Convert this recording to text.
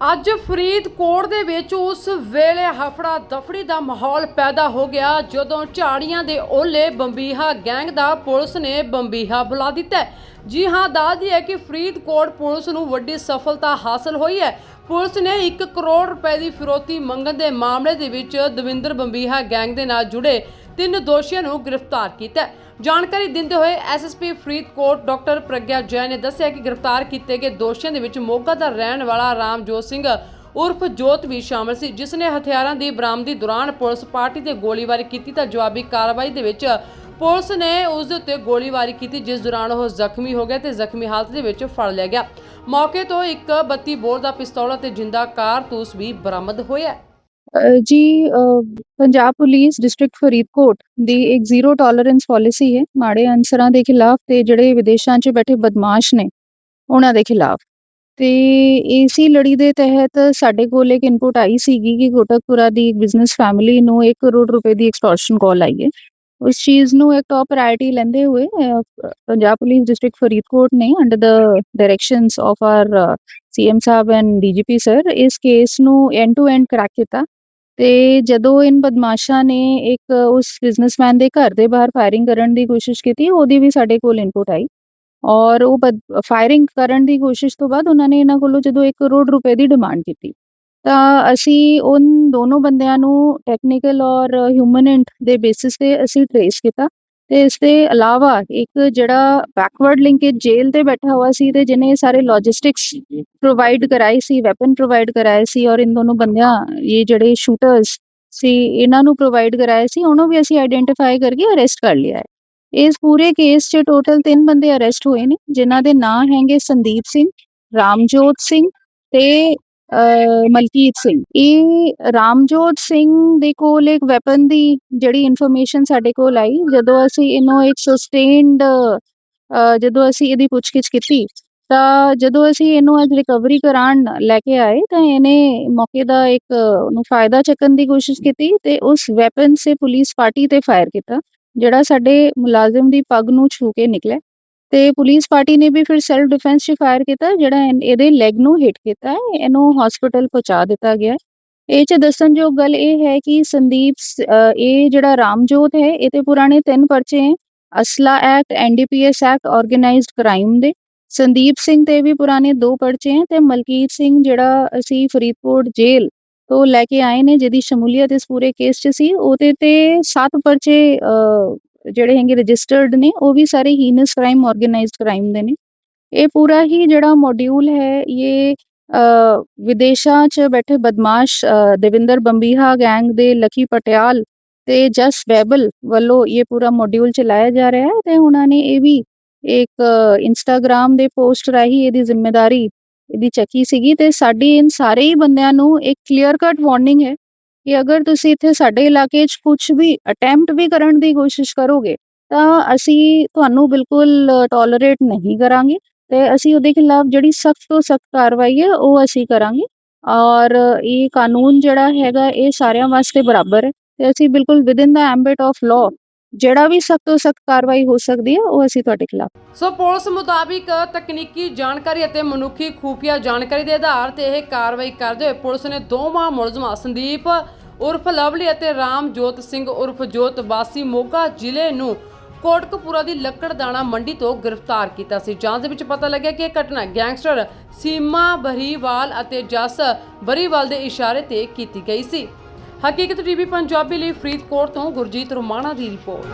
ਅੱਜ ਫਰੀਦਕੋਟ ਦੇ ਵਿੱਚ ਉਸ ਵੇਲੇ ਹਫੜਾ ਦਫੜੀ ਦਾ ਮਾਹੌਲ ਪੈਦਾ ਹੋ ਗਿਆ, ਜਦੋਂ ਝਾੜੀਆਂ ਦੇ ਓਲੇ ਬੰਬੀਹਾ ਗੈਂਗ ਦਾ ਪੁਲਿਸ ਨੇ ਬੰਬੀਹਾ ਬੁਲਾ ਦਿੱਤਾ ਜੀ ਹਾਂ ਦੱਸਦੀ ਹੈ ਕਿ ਫਰੀਦਕੋਟ ਪੁਲਿਸ ਨੂੰ ਵੱਡੀ ਸਫਲਤਾ ਹਾਸਲ ਹੋਈ ਹੈ ਪੁਲਿਸ ਨੇ 1 ਕਰੋੜ ਰੁਪਏ ਦੀ ਫਿਰੋਤੀ ਮੰਗਣ ਦੇ ਮਾਮਲੇ ਦੇ ਵਿੱਚ ਦਵਿੰਦਰ ਬੰਬੀਹਾ ਗੈਂਗ ਦੇ ਨਾਲ ਜੁੜੇ ਤਿੰਨ ਦੋਸ਼ੀਆਂ ਨੂੰ ਗ੍ਰਿਫਤਾਰ ਕੀਤਾ ਹੈ। ਜਾਣਕਾਰੀ ਦਿੰਦੇ ਹੋਏ ਐਸਐਸਪੀ ਫਰੀਦਕੋਟ ਡਾਕਟਰ ਪ੍ਰਗਿਆ ਜੈਨ ਨੇ ਦੱਸਿਆ ਕਿ ਗ੍ਰਿਫਤਾਰ ਕੀਤੇ ਗਏ ਦੋਸ਼ੀਆਂ ਦੇ ਵਿੱਚ ਮੋਗਾ ਦਾ ਰਹਿਣ ਵਾਲਾ ਰਾਮਜੋਤ ਸਿੰਘ ਉਰਫ ਜੋਤ ਵੀ ਸ਼ਾਮਲ ਸੀ, ਜਿਸ ਨੇ ਹਥਿਆਰਾਂ ਦੀ ਬਰਾਮਦੀ ਦੌਰਾਨ ਪੁਲਿਸ ਪਾਰਟੀ ਤੇ ਗੋਲੀਬਾਰੀ ਕੀਤੀ ਤਾਂ ਜਵਾਬੀ ਕਾਰਵਾਈ ਦੇ ਵਿੱਚ ਪੁਲਿਸ ਨੇ ਉਸ ਦੇ ਉੱਤੇ ਗੋਲੀਬਾਰੀ ਕੀਤੀ, ਜਿਸ ਦੌਰਾਨ ਉਹ ਜ਼ਖਮੀ ਹੋ ਗਿਆ ਤੇ ਜ਼ਖਮੀ ਹਾਲਤ ਦੇ ਵਿੱਚ ਫੜ ਲਿਆ ਗਿਆ। ਮੌਕੇ ਤੋਂ ਇੱਕ 32 ਬੋਰ ਦਾ ਪਿਸਤੌਲ ਅਤੇ ਜਿੰਦਾ ਕਾਰਤੂਸ ਵੀ ਬਰਾਮਦ ਹੋਇਆ। ਜੀ ਪੰਜਾਬ ਪੁਲਿਸ ਡਿਸਟ੍ਰਿਕਟ ਫਰੀਦਕੋਟ ਦੀ ਇੱਕ ਜ਼ੀਰੋ ਟੋਲਰੈਂਸ ਪਾਲਿਸੀ ਹੈ। ਮਾੜੇ ਅਨਸਰਾਂ ਦੇ ਖਿਲਾਫ ਤੇ ਜਿਹੜੇ ਵਿਦੇਸ਼ਾਂ 'ਚ ਬੈਠੇ ਬਦਮਾਸ਼ ਨੇ, ਉਹਨਾਂ ਦੇ ਖਿਲਾਫ। ਤੇ ਇਸੀ ਲੜੀ ਦੇ ਤਹਿਤ ਸਾਡੇ ਕੋਲ ਇੱਕ ਇਨਪੁਟ ਆਈ ਸੀਗੀ ਕਿ ਕੋਟਕਪੁਰਾ ਦੀ ਇੱਕ ਬਿਜ਼ਨਸ ਫੈਮਿਲੀ ਨੂੰ 1 ਕਰੋੜ ਰੁਪਏ ਦੀ ਐਕਸਟੋਰਸ਼ਨ ਕਾਲ ਆਈ ਹੈ। ਉਸ ਚੀਜ਼ ਨੂੰ ਇੱਕ ਟਾਪ ਪ੍ਰਾਇੋਰਟੀ ਲੈਂਦੇ ਹੋਏ ਪੰਜਾਬ ਪੁਲਿਸ ਡਿਸਟ੍ਰਿਕਟ ਫਰੀਦਕੋਟ ਨੇ under the directions of our CM Sahib and DGP sir ਇਸ ਕੇਸ ਨੂੰ ਐਂਡ ਟੂ ਐਂਡ ਕ੍ਰੈਕ ਕੀਤਾ। ਤੇ ਜਦੋਂ ਇਨ ਬਦਮਾਸ਼ਾਂ ਨੇ ਇੱਕ ਉਸ ਬਿਜ਼ਨਸਮੈਨ ਦੇ ਘਰ ਦੇ ਬਾਹਰ ਫਾਇਰਿੰਗ ਕਰਨ ਦੀ ਕੋਸ਼ਿਸ਼ ਕੀਤੀ, ਉਹਦੀ ਵੀ ਸਾਡੇ ਕੋਲ ਇਨਪੁਟ ਆਈ। ਔਰ ਉਹ ਬਦ ਫਾਇਰਿੰਗ ਕਰਨ ਦੀ ਕੋਸ਼ਿਸ਼ ਤੋਂ ਬਾਅਦ ਉਹਨਾਂ ਨੇ ਇਹਨਾਂ ਕੋਲੋਂ ਜਦੋਂ 1 ਕਰੋੜ ਰੁਪਏ ਦੀ ਡਿਮਾਂਡ ਕੀਤੀ, ਤਾਂ ਅਸੀਂ ਉਨ ਦੋਨੋਂ ਬੰਦਿਆਂ ਨੂੰ ਟੈਕਨੀਕਲ ਔਰ ਹਿਊਮਨ ਇੰਟ ਦੇ ਬੇਸਿਸ ਤੇ ਅਸੀਂ ਟਰੇਸ ਕੀਤਾ। ਤੇ ਇਸ ਦੇ ਇਲਾਵਾ ਇੱਕ ਜਿਹੜਾ ਬੈਕਵਰਡ ਲਿੰਕੇਜ ਜੇਲ੍ਹ ਤੇ ਬੈਠਾ ਹੋਇਆ ਸੀ ਤੇ ਜਿਹਨੇ ਸਾਰੇ ਲੌਜਿਸਟਿਕਸ ਪ੍ਰੋਵਾਈਡ ਕਰਾਈ ਸੀ ਵੈਪਨ ਪ੍ਰੋਵਾਈਡ ਕਰਾਏ ਸੀ ਔਰ ਇਨ ਦੋਨੋਂ ਬੰਦਿਆਂ, ਇਹ ਜਿਹੜੇ ਸ਼ੂਟਰਸ ਸੀ, ਇਹਨਾਂ ਨੂੰ ਪ੍ਰੋਵਾਈਡ ਕਰਾਏ ਸੀ, ਉਹਨੂੰ ਵੀ ਅਸੀਂ ਆਈਡੈਂਟੀਫਾਈ ਕਰਕੇ ਅਰੈਸਟ ਕਰ ਲਿਆ ਹੈ। ਇਸ ਪੂਰੇ ਕੇਸ 'ਚ ਟੋਟਲ 3 ਬੰਦੇ ਅਰੈਸਟ ਹੋਏ ਨੇ, ਜਿਨ੍ਹਾਂ ਦੇ ਨਾਂ ਹੈਗੇ ਸੰਦੀਪ ਸਿੰਘ, ਰਾਮਜੋਤ ਸਿੰਘ ਤੇ ਮਲਕੀਤ ਸਿੰਘ। ਇਹ ਰਾਮਜੋਤ ਸਿੰਘ ਦੇ ਕੋਲ ਇੱਕ ਵੈਪਨ ਦੀ ਜਿਹੜੀ ਇਨਫੋਰਮੇਸ਼ਨ ਸਾਡੇ ਕੋਲ ਆਈ, ਜਦੋਂ ਅਸੀਂ ਇਹਨੂੰ ਇੱਕ ਸਸਟੇਨਡ ਜਦੋਂ ਅਸੀਂ ਇਹਦੀ ਪੁੱਛਗਿੱਛ ਕੀਤੀ, ਤਾਂ ਜਦੋਂ ਅਸੀਂ ਇਹਨੂੰ ਅੱਜ ਰਿਕਵਰੀ ਕਰਾਉਣ ਲੈ ਕੇ ਆਏ, ਤਾਂ ਇਹਨੇ ਮੌਕੇ ਦਾ ਇੱਕ ਉਹਨੂੰ ਫਾਇਦਾ ਚੱਕਣ ਦੀ ਕੋਸ਼ਿਸ਼ ਕੀਤੀ ਤੇ ਉਸ ਵੈਪਨ ਸੇ ਪੁਲਿਸ ਪਾਰਟੀ ਤੇ ਫਾਇਰ ਕੀਤਾ, ਜਿਹੜਾ ਸਾਡੇ ਮੁਲਾਜ਼ਮ ਦੀ ਪੱਗ ਨੂੰ ਛੂ ਕੇ ਨਿਕਲਿਆ। ਤੇ ਪੁਲਿਸ ਪਾਰਟੀ ਨੇ ਵੀ ਫਿਰ ਸੈਲਫ ਡਿਫੈਂਸ 'ਚ ਫਾਇਰ ਕੀਤਾ ਜਿਹੜਾ ਇਹਦੇ ਲੈਗ ਨੂੰ ਹਿੱਟ ਕੀਤਾ ਇਹਨੂੰ ਹਸਪੀਟਲ ਪਹੁੰਚਾ ਦਿੱਤਾ ਗਿਆ। ਇਹ 'ਚ ਦੱਸਣਯੋਗ ਗੱਲ ਇਹ ਹੈ ਕਿ ਸੰਦੀਪ ਇਹ ਜਿਹੜਾ ਰਾਮਜੋਤ ਹੈ ਇਹ ਤੇ ਪੁਰਾਣੇ ਤਿੰਨ ਪਰਚੇ ਹੈ ਅਸਲਾ act NDPS act organised crime ਦੇ। ਸੰਦੀਪ ਸਿੰਘ ਤੇ ਵੀ ਪੁਰਾਣੇ ਦੋ ਪਰਚੇ ਹੈ ਤੇ ਮਲਕੀਤ ਸਿੰਘ ਜਿਹੜਾ ਅਸੀਂ ਫਰੀਦਕੋਟ ਜੇਲ੍ਹ ਤੋਂ ਲੈ ਕੇ ਆਏ ਨੇ ਜਿਹਦੀ ਸ਼ਮੂਲੀਅਤ ਇਸ ਪੂਰੇ ਕੇਸ 'ਚ ਸੀ ਉਹਦੇ ਤੇ ਸੱਤ ਪਰਚੇ ਅ, ਜਿਹੜੇ ਹੈਗੇ ਰਜਿਸਟਰਡ ਨੇ, ਉਹ ਵੀ ਸਾਰੇ ਹੀਨਸ ਕ੍ਰਾਈਮ ਆਰਗੇਨਾਈਜ਼ਡ ਕ੍ਰਾਈਮ ਦੇ ਨੇ। ਇਹ ਪੂਰਾ ਹੀ ਜਿਹੜਾ ਮੋਡਿਊਲ ਹੈ, ਇਹ ਵਿਦੇਸ਼ਾਂ 'ਚ ਬੈਠੇ ਬਦਮਾਸ਼ ਦੇਵਿੰਦਰ ਬੰਬੀਹਾ ਗੈਂਗ ਦੇ ਲਕੀ ਪਟਿਆਲ ਤੇ ਜਸ ਬੈਬਲ ਵੱਲੋਂ ਇਹ ਪੂਰਾ ਮੋਡਿਊਲ ਚਲਾਇਆ ਜਾ ਰਿਹਾ ਹੈ ਤੇ ਉਹਨਾਂ ਨੇ ਇਹ ਵੀ ਇੱਕ ਇੰਸਟਾਗ੍ਰam ਦੇ ਪੋਸਟ ਰਾਹੀਂ ਇਹਦੀ ਜ਼ਿੰਮੇਵਾਰੀ ਇਹਦੀ ਚੱਕੀ ਸੀਗੀ ਤੇ ਸਾਡੀ ਇਨ ਸਾਰੇ ਹੀ ਬੰਦਿਆਂ ਨੂੰ ਇੱਕ ਕਲੀਅਰ ਕਟ ਵਾਰਨਿੰਗ ਹੈ ਕਿ ਅਗਰ ਤੁਸੀਂ ਇੱਥੇ ਸਾਡੇ ਇਲਾਕੇ 'ਚ ਕੁਝ ਵੀ ਅਟੈਂਪਟ ਵੀ ਕਰਨ ਦੀ ਕੋਸ਼ਿਸ਼ ਕਰੋਗੇ, ਤਾਂ ਅਸੀਂ ਤੁਹਾਨੂੰ ਬਿਲਕੁਲ ਟੋਲਰੇਟ ਨਹੀਂ ਕਰਾਂਗੇ ਤੇ ਅਸੀਂ ਉਹਦੇ ਖਿਲਾਫ ਜਿਹੜੀ ਸਖਤ ਤੋਂ ਸਖਤ ਕਾਰਵਾਈ ਹੈ, ਉਹ ਅਸੀਂ ਕਰਾਂਗੇ ਔਰ ਇਹ ਕਾਨੂੰਨ ਜਿਹੜਾ ਹੈਗਾ, ਇਹ ਸਾਰਿਆਂ ਵਾਸਤੇ ਬਰਾਬਰ ਹੈ ਤੇ ਅਸੀਂ ਬਿਲਕੁਲ within the ambit of law ਜਿਹੜਾ ਵੀ ਸਖਤ ਤੋਂ ਸਖਤ ਕਾਰਵਾਈ ਹੋ ਸਕਦੀ ਹੈ, ਉਹ ਅਸੀਂ ਤੁਹਾਡੇ ਖਿਲਾਫ ਸੋ ਪੁਲਿਸ ਮੁਤਾਬਿਕ ਤਕਨੀਕੀ ਜਾਣਕਾਰੀ ਅਤੇ ਮਨੁੱਖੀ ਖੂਫੀਆ ਜਾਣਕਾਰੀ ਦੇ ਆਧਾਰ ਤੇ ਇਹ ਕਾਰਵਾਈ ਕਰਦੇ ਹੋਏ ਪੁਲਿਸ ਨੇ ਦੋਵਾਂ ਮੁਲਜ਼ਮਾਂ ਸੰਦੀਪ ਉਰਫ ਲਵਲੀ ਅਤੇ ਰਾਮਜੋਤ ਸਿੰਘ ਉਰਫ ਜੋਤ ਵਾਸੀ ਮੋਗਾ ਜ਼ਿਲ੍ਹੇ ਨੂੰ ਕੋਟਕਪੂਰਾ ਦੀ ਲੱਕੜਦਾਣਾ ਮੰਡੀ ਤੋਂ ਗ੍ਰਿਫਤਾਰ ਕੀਤਾ ਸੀ। ਜਾਂਚ ਦੇ ਵਿੱਚ ਪਤਾ ਲੱਗਿਆ ਕਿ ਇਹ ਘਟਨਾ ਗੈਂਗਸਟਰ ਸੀਮਾ ਬਰੀਵਾਲ ਅਤੇ ਜਸ ਬਰੀਵਾਲ ਦੇ ਇਸ਼ਾਰੇ ਤੇ ਕੀਤੀ ਗਈ ਸੀ। ਹਕੀਕਤ ਟੀਵੀ ਪੰਜਾਬੀ ਲਈ ਫਰੀਦਕੋਟ ਤੋਂ ਗੁਰਜੀਤ ਰੁਮਾਣਾ ਦੀ ਰਿਪੋਰਟ।